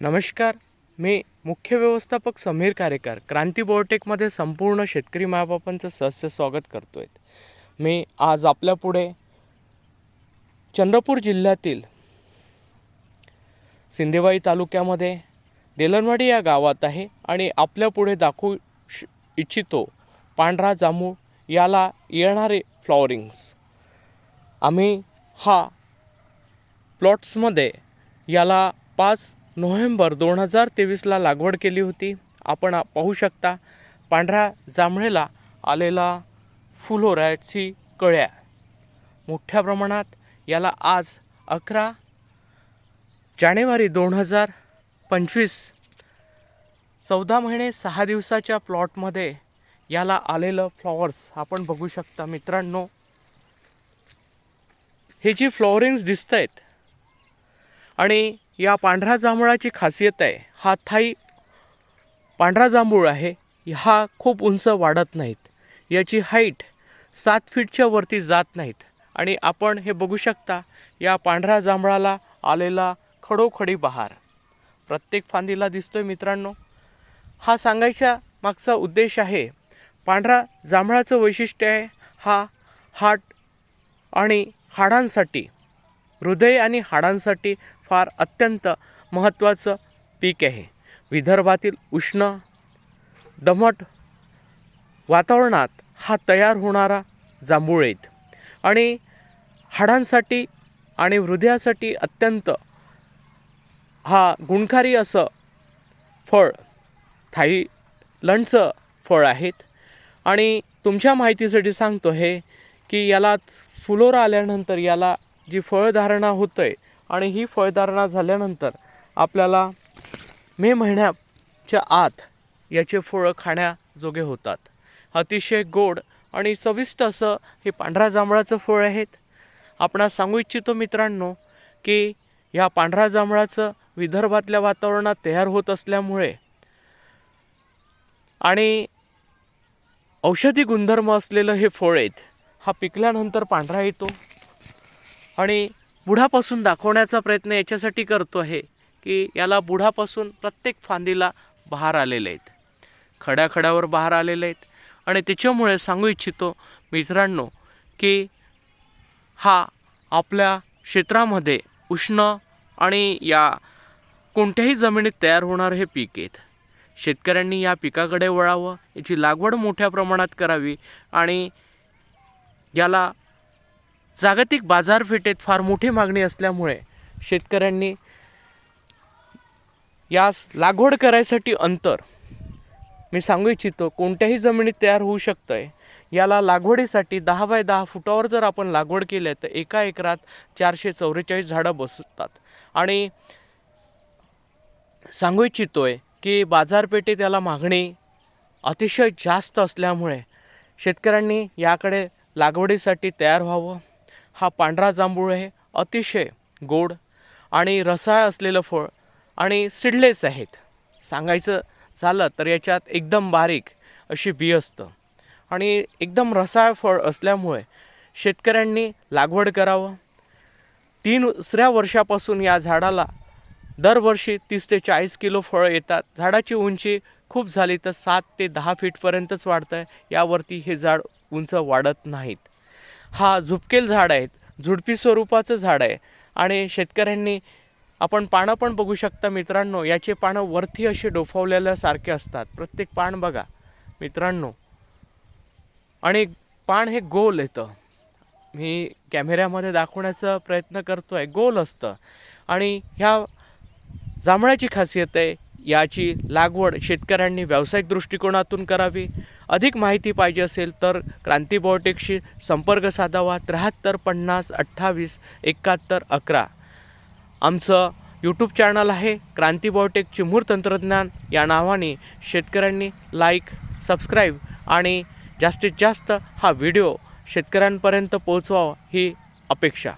नमस्कार मी मुख्य व्यवस्थापक समीर कारेकर क्रांती बोर्टेकमध्ये संपूर्ण शेतकरी मायबापांचं सहस्य स्वागत करतो आहे मी आज आपल्यापुढे चंद्रपूर जिल्ह्यातील सिंदेवाई तालुक्यामध्ये देलनवाडी या गावात आहे आणि आपल्यापुढे दाखवू श इच्छितो पांढरा जांभूळ. याला येणारे फ्लॉवरिंग्स. आम्ही हा प्लॉट्समध्ये याला पाच नोव्हेंबर दोन हजार तेवीसला लागवड केली होती. आपण पाहू शकता पांढऱ्या जांभळेला आलेला फुलोऱ्याची कळ्या. मोठ्या प्रमाणात याला आज अकरा जानेवारी दोन हजार पंचवीस चौदा महिने सहा दिवसाच्या प्लॉटमध्ये याला आलेलं फ्लॉवर्स आपण बघू शकता. मित्रांनो हे जी फ्लॉवरिंग्स दिसत आहेत आणि या पांढऱ्या जांभळाची खासियत आहे. हा थाई पांढरा जांभूळ आहे. हा खूप उंच वाढत नाहीत. याची हाईट सात फीटच्या वरती जात नाहीत. आणि आपण हे बघू शकता या पांढऱ्या जांभळाला आलेला खडोखडी बहार. प्रत्येक फांदीला दिसतोय मित्रांनो. हा सांगायचा मागचा उद्देश आहे पांढरा जांभळाचं वैशिष्ट्य आहे हा हाट आणि हाडांसाठी हृदय आणि हाडांसाठी फार अत्यंत महत्त्वाचं पीक आहे. विदर्भातील उष्ण दमट वातावरणात हा तयार होणारा जांभूळ आहेत. आणि हाडांसाठी आणि हृदयासाठी अत्यंत हा गुणकारी असं फळ थाईलंडचं फळ आहेत. आणि तुमच्या माहितीसाठी सांगतो हे की यालाच फुलोरा आल्यानंतर याला जी फळधारणा होतं आहे आणि ही फळधारणा झाल्यानंतर आपल्याला मे महिन्याच्या आत याचे फळं खाण्याजोगे होतात. अतिशय गोड आणि चविष्ट असं हे पांढऱ्या जांभळाचं फळ आहेत. आपणास सांगू इच्छितो मित्रांनो की ह्या पांढऱ्या जांभळाचं विदर्भातल्या वातावरणात तयार होत असल्यामुळे आणि औषधी गुणधर्म असलेलं हे फळ आहेत हा पिकल्यानंतर पांढरा येतो. आणि बुढापासून दाखवण्याचा प्रयत्न याच्यासाठी करतो आहे की याला बुढापासून प्रत्येक फांदीला बहार आलेले आहेत. खड्या खड्यावर बहार आलेले आहेत. आणि त्याच्यामुळे सांगू इच्छितो मित्रांनो की हा आपल्या क्षेत्रामध्ये उष्ण आणि या कोणत्याही जमिनीत तयार होणारं हे पीक आहेत. शेतकऱ्यांनी या पिकाकडे वळावं याची लागवड मोठ्या प्रमाणात करावी आणि याला जागतिक बाजारपेठेत फार मोठी मागणी असल्यामुळे शेतकऱ्यांनी यास लागवड करायसाठी अंतर. मी सांगू इच्छितो कोणत्याही जमिनीत तयार होऊ शकतं आहे याला लागवडीसाठी दहा बाय दहा फुटावर जर आपण लागवड केली तर एका एकरात चारशे चौवेचाळीस झाडं बसतात. आणि सांगू इच्छितोय की बाजारपेठेत याला मागणी अतिशय जास्त असल्यामुळे शेतकऱ्यांनी याकडे लागवडीसाठी तयार व्हावं. हा पांढरा जांभूळ आहे अतिशय गोड आणि रसाळ असलेलं फळ आणि सिडलेस आहेत. सांगायचं झालं तर याच्यात एकदम बारीक अशी बी असतं. आणि एकदम रसाळ फळ असल्यामुळे शेतकऱ्यांनी लागवड करावं. तीन दुसऱ्या वर्षापासून या झाडाला दरवर्षी तीस ते चाळीस किलो फळं येतात. झाडाची उंची खूप झाली तर सात ते दहा फीटपर्यंतच वाढतं आहे यावरती हे झाड उंच वाढत नाहीत. हा झुपकेल झाड आहेत झुडपी स्वरूपाचं झाड आहे. आणि शेतकऱ्यांनी आपण पानं पण बघू शकता मित्रांनो याचे पानं वरती असे डोफावलेल्यासारखे असतात. प्रत्येक पान बघा मित्रांनो. आणि पान हे गोल येतं. मी कॅमेऱ्यामध्ये दाखवण्याचा प्रयत्न करतो आहे गोल असतं. आणि ह्या जांभळाची खासियत आहे याची लागवड शेतकऱ्यांनी व्यावसायिक दृष्टिकोनातून करावी. अधिक माहिती पाहिजे असेल तर क्रांती बायोटेकशी संपर्क साधावा त्र्याहत्तर पन्नास अठ्ठावीस एकाहत्तर अकरा. आमचं यूट्यूब चॅनल आहे क्रांती बायोटेक चिमूर तंत्रज्ञान. या नावाने शेतकऱ्यांनी लाईक सबस्क्राईब आणि जास्तीत जास्त हा व्हिडिओ शेतकऱ्यांपर्यंत पोहोचवावा ही अपेक्षा.